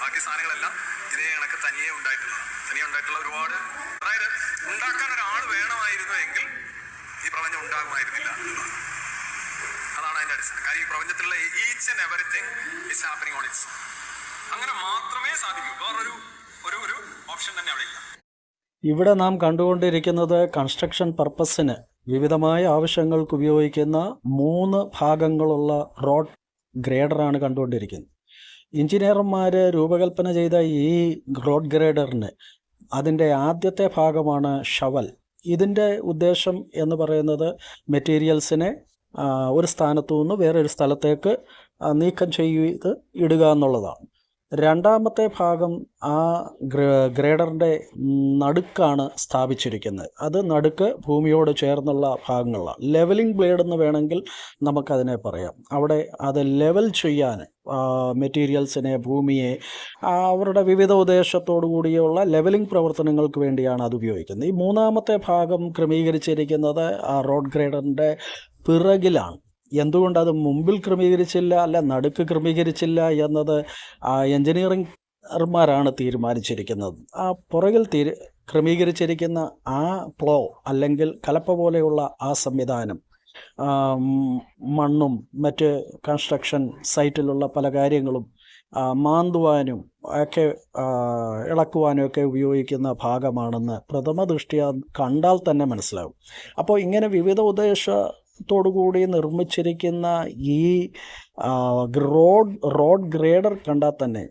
ബാക്കി സാധനങ്ങളെല്ലാം ഇതേ കണക്ക് തനിയെ ഉണ്ടായിട്ടുള്ളതാണ് തനിയെ ഉണ്ടായിട്ടുള്ള ഒരുപാട് അതായത് ഉണ്ടാക്കാൻ ഒരാൾ വേണമായിരുന്നു എങ്കിൽ ഈ പ്രപഞ്ചം ഉണ്ടാകുമായിരുന്നില്ല അതാണ് അതിന്റെ അടിസ്ഥാനം. കാര്യം ഈ പ്രപഞ്ചത്തിലുള്ള each and everything is happening on its അങ്ങനെ മാത്രമേ സാധിക്കൂ. വേറൊരു ഒരു ഒരു ഓപ്ഷൻ തന്നെ അവിടെ ഇല്ല. ഇവിടെ നാം കണ്ടുകൊണ്ടിരിക്കുന്നത് കൺസ്ട്രക്ഷൻ പർപ്പസിന് വിവിധമായ ആവശ്യങ്ങൾക്ക് ഉപയോഗിക്കുന്ന മൂന്ന് ഭാഗങ്ങളുള്ള റോഡ് ഗ്രേഡറാണ് കണ്ടുകൊണ്ടിരിക്കുന്നത്. എഞ്ചിനീയർമാർ രൂപകൽപ്പന ചെയ്ത ഈ റോഡ് ഗ്രേഡറിന് അതിന്റെ ആദ്യത്തെ ഭാഗമാണ് ഷവൽ. ഇതിന്റെ ഉദ്ദേശം എന്ന് പറയുന്നത് മെറ്റീരിയൽസിനെ ഒരു സ്ഥാനത്തു നിന്ന് വേറൊരു സ്ഥലത്തേക്ക് നീക്കം ചെയ്ത് ഇടുക എന്നുള്ളതാണ്. രണ്ടാമത്തെ ഭാഗം ആ ഗ്രേ ഗ്രേഡറിന്റെ നടുക്കാണ് സ്ഥാപിച്ചിരിക്കുന്നത്. അത് നടുക്ക് ഭൂമിയോട് ചേർന്നുള്ള ഭാഗങ്ങളാണ്. ലെവലിംഗ് ബ്ലേഡ് എന്ന് വേണമെങ്കിൽ നമുക്കതിനെ പറയാം. അവിടെ അത് ലെവൽ ചെയ്യാൻ മെറ്റീരിയൽസിനെ ഭൂമിയെ അവരുടെ വിവിധ ഉദ്ദേശത്തോടു കൂടിയുള്ള ലെവലിംഗ് പ്രവർത്തനങ്ങൾക്ക് വേണ്ടിയാണ് അത് ഉപയോഗിക്കുന്നത്. ഈ മൂന്നാമത്തെ ഭാഗം ക്രമീകരിച്ചിരിക്കുന്നത് ആ റോഡ് ഗ്രേഡറിന്റെ പിറകിലാണ്. എന്തുകൊണ്ട് അത് മുമ്പിൽ ക്രമീകരിച്ചില്ല അല്ല നടുക്ക് ക്രമീകരിച്ചില്ല എന്നത് എഞ്ചിനീയറിംഗർമാരാണ് തീരുമാനിച്ചിരിക്കുന്നത്. ആ പുറകിൽ തീരു ക്രമീകരിച്ചിരിക്കുന്ന ആ പ്ലോ അല്ലെങ്കിൽ കലപ്പ പോലെയുള്ള ആ സംവിധാനം മണ്ണും മറ്റ് കൺസ്ട്രക്ഷൻ സൈറ്റിലുള്ള പല കാര്യങ്ങളും മാന്തുവാനും ഒക്കെ ഇളക്കുവാനും ഒക്കെ ഉപയോഗിക്കുന്ന ഭാഗമാണെന്ന് പ്രഥമ ദൃഷ്ടിയ കണ്ടാൽ തന്നെ മനസ്സിലാവും. അപ്പോൾ ഇങ്ങനെ വിവിധ ഉദ്ദേശത്തോടുകൂടി നിർമ്മിച്ചിരിക്കുന്ന ഈ റോഡ് റോഡ് ഗ്രേഡർ കണ്ടാൽ തന്നെ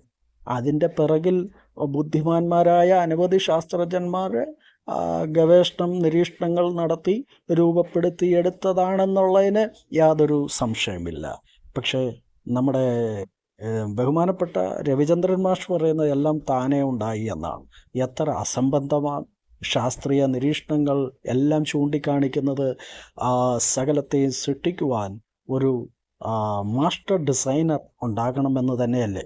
അതിന്റെ പിറകിൽ ബുദ്ധിമാന്മാരായ അനവധി ശാസ്ത്രജ്ഞന്മാർ ഗവേഷണം നിരീക്ഷണങ്ങൾ നടത്തി രൂപപ്പെടുത്തിയെടുത്തതാണെന്നുള്ളതിന് യാതൊരു സംശയമില്ല പക്ഷേ നമ്മുടെ ബഹുമാനപ്പെട്ട രവിചന്ദ്രൻ മാഷ് പറയുന്നത് എല്ലാം താനേ ഉണ്ടായി എന്നാണ്. എത്ര അസംബന്ധമാണ് ശാസ്ത്രീയ നിരീക്ഷണങ്ങൾ എല്ലാം ചൂണ്ടിക്കാണിക്കുന്നത് സകലത്തെയും സൃഷ്ടിക്കുവാൻ ഒരു മാസ്റ്റർ ഡിസൈനർ ഉണ്ടാകണമെന്ന് തന്നെയല്ലേ?